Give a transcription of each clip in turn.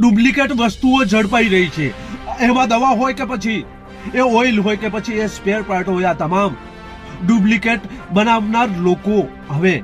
Duplicate વસ્તુઓ ઝડપાઈ રહી છે. એમાં દવા હોય કે પછી? એ ઓઇલ હોય કે પછી એ સ્પેર પાર્ટ હોય આ તમામ. ડુપ્લિકેટ બનાવનાર લોકો હવે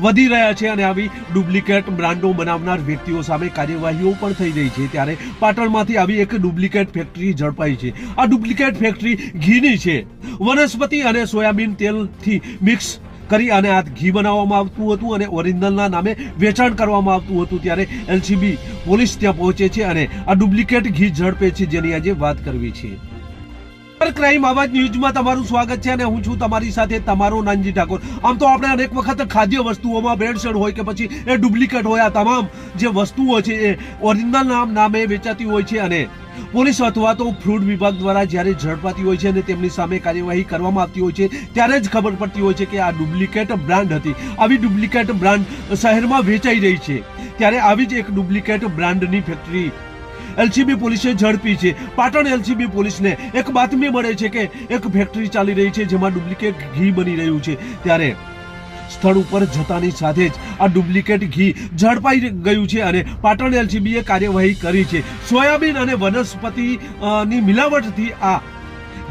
વધી રહ્યા છે અને આવી ડુપ્લિકેટ બ્રાન્ડો બનાવનાર વ્યક્તિઓ સામે કાર્યવાહીઓ પણ થઈ રહી છે. ત્યારે પાટણમાંથી આવી એક ડુપ્લિકેટ ફેક્ટરી ઝડપાઈ છે. આ ડુપ્લિકેટ ફેક્ટરી ઘીની છે. વનસ્પતિ અને સોયાબીન તેલથી મિક્સ કરી અને આ ઘી બનાવવામાં આવતું હતું અને ઓરિજિનલના નામે વેચાણ કરવામાં આવતું હતું ત્યારે એલસીબી પોલીસ ત્યાં પહોંચે છે અને આ ડુપ્લિકેટ ઘી ઝડપે છે જેની આજે વાત કરવી છે. ક્રાઇમ આવાજ ન્યૂઝમાં તમારું સ્વાગત છે અને હું છું તમારી સાથે તમારો નાનજી ઠાકોર. આમ તો આપણે અનેક વખત ખાદ્ય વસ્તુઓમાં ભેળસેળ હોય કે પછી એ ડુપ્લિકેટ હોય આ તમામ જે વસ્તુઓ છે એ ઓરિજિનલ નામ નામે વેચાતી હોય છે અને પોલીસ અથવા તો ફ્રૂટ વિભાગ દ્વારા જ્યારે ઝડપાતી હોય છે અને તેમની સામે કાર્યવાહી કરવામાં આવતી હોય છે, ત્યારે જ ખબર પડતી હોય છે કે આ ડુપ્લિકેટ બ્રાન્ડ હતી. આવી ડુપ્લિકેટ બ્રાન્ડ શહેરમાં વેચાઈ રહી છે. ત્યારે આવી જ એક ડુપ્લિકેટ બ્રાન્ડની ફેક્ટરી એલસીબી પોલીસે ઝડપી છે. પાટણ એલસીબી પોલીસને એક બાતમી મળે છે કે એક ફેક્ટરી ચાલી રહી છે જેમાં ડુપ્લિકેટ ઘી બની રહ્યું છે. ત્યારે સ્થળ ઉપર જતાની સાથે જ આ ડુપ્લિકેટ ઘી ઝડપાઈ ગયું છે અને પાટણ એલસીબીએ કાર્યવાહી કરી છે. સોયાબીન અને વનસ્પતિની મિલાવટથી આ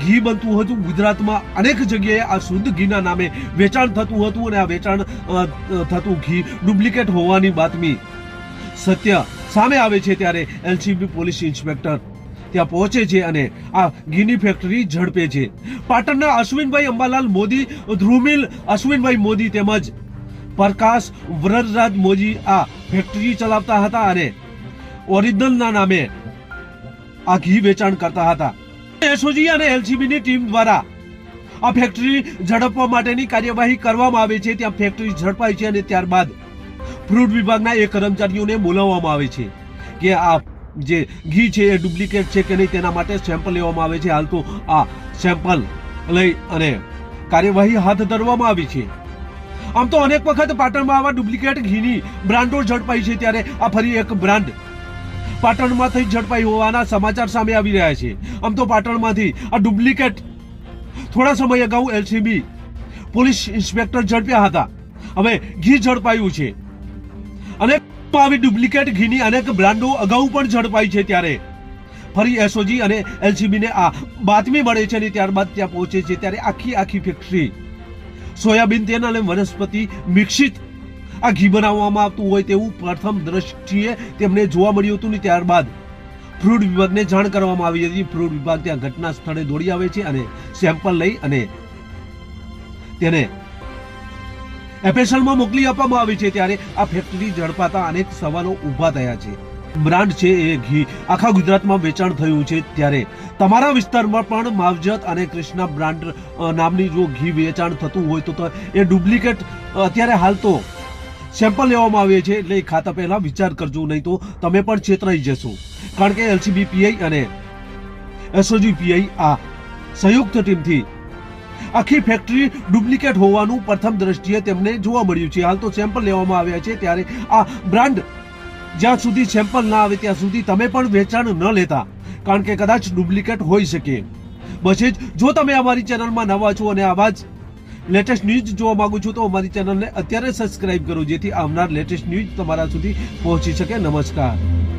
ઘી બનતું હતું. ગુજરાતમાં અનેક જગ્યાએ આ શુદ્ધ ઘીના નામે વેચાણ થતું હતું અને આ વેચાણ થતું ઘી ડુપ્લિકેટ હોવાની બાતમી સત્ય સામે આવે છે ત્યારે એલસીબી પોલીસ ઇન્સ્પેક્ટર. ત્યાં પહોંચે છે અને આ ઘીની ફેક્ટરી ઝડપે છે. પાટણના અશ્વિનભાઈ અંબાલાલ મોદી, ધ્રુમિલ અશ્વિનભાઈ મોદી તેમજ પ્રકાશ વ્રજરાજ મોદી આ ફેક્ટરી ચલાવતા હતા અને ઓરિજિનલના નામે આ ઘી વેચાણ કરતા હતા. એસઓજી અને એલસીબીની ટીમ દ્વારા આ ફેક્ટરી ઝડપવા માટેની કાર્યવાહી કરવામાં આવે છે. ત્યાં ફેક્ટરી ઝડપાઈ છે અને ત્યારબાદ ફ્રૂટ વિભાગના એક કર્મચારીઓને બોલાવવામાં આવે છે કે આ જે ઘી છે એ ડુપ્લિકેટ છે કે નહીં તેના માટે સેમ્પલ લેવામાં આવે છે. હાલ તો આ સેમ્પલ લઈ અને કાર્યવાહી હાથ ધરવામાં આવી છે. આમ તો અનેક વખત પાટણમાં આવા ડુપ્લિકેટ ઘીની બ્રાન્ડો ઝડપાઈ છે ત્યારે આ ફરી એક બ્રાન્ડ પાટણમાંથી ઝડપાઈ હોવાના સમાચાર સામે આવી રહ્યા છે. આમ તો પાટણમાંથી આ ડુપ્લિકેટ થોડા સમય અગાઉ એલસીબી પોલીસ ઇન્સ્પેક્ટર ઝડપ્યા હતા. હવે ઘી ઝડપાયું છે. અને આવી ડુપ્લિકેટ ઘીની અનેક બ્રાન્ડો અગાઉ પણ ઝડપાઈ છે ત્યારે. ફરી એસઓજી અને એલસીબીને આ બાતમી મળે છે અને ત્યારબાદ ત્યાં પહોંચે છે ત્યારે આખી આખી ફેક્ટરી. સોયાબીન તેલ અને વનસ્પતિ મિશ્રિત આ ઘી બનાવવામાં આવતું હોય તેવું પ્રથમ દ્રષ્ટિએ તેમને જોવા મળ્યું હતું ને ત્યારબાદ ફ્રૂટ વિભાગને જાણ કરવામાં આવી હતી. ફ્રૂટ વિભાગ ત્યાં ઘટના સ્થળે દોડી આવે છે અને સેમ્પલ લઈ અને તેને એફએસએલમાં મોકલી આપવામાં આવી છે ત્યારે આ ફેક્ટરી ઝડપાતા અનેક સવાલો ઊભા થયા છે. બ્રાન્ડ છે એ ઘી. આખા ગુજરાતમાં વેચાણ થયું છે ત્યારે. તમારા વિસ્તારમાં પણ માવજત અને કૃષ્ણા બ્રાન્ડ નામની જો ઘી વેચાણ થતું હોય તો એ ડુપ્લિકેટ અત્યારે હાલ તો સેમ્પલ લેવામાં આવે છે એટલે એ ખાતા પહેલાં વિચાર કરજો, નહીં તો તમે પણ છેતરાઈ જશો. કારણ કે એલસીબી પીઆઈ અને એસઓજી પીઆઈ આ સંયુક્ત ટીમથી આખી ફેક્ટરી ડુપ્લિકેટ હોવાનું પ્રથમ દ્રષ્ટિએ તેમને જોવા મળ્યું છે. હાલ તો સેમ્પલ લેવામાં આવ્યા છે ત્યારે આ બ્રાન્ડ જ્યાં સુધી સેમ્પલ ના આવે ત્યાં સુધી તમે પણ વેચાણ ન લેતા, કારણ કે કદાચ ડુપ્લિકેટ હોઈ શકે. બસ જ તમે અમારી ચેનલમાં નવા છો અને આવા જ લેટેસ્ટ ન્યૂઝ જોવા માંગુ છો તો અમારી ચેનલને અત્યારે સબસ્ક્રાઇબ કરો, જેથી આવનાર લેટેસ્ટ ન્યૂઝ તમારા સુધી પહોંચી શકે. નમસ્કાર.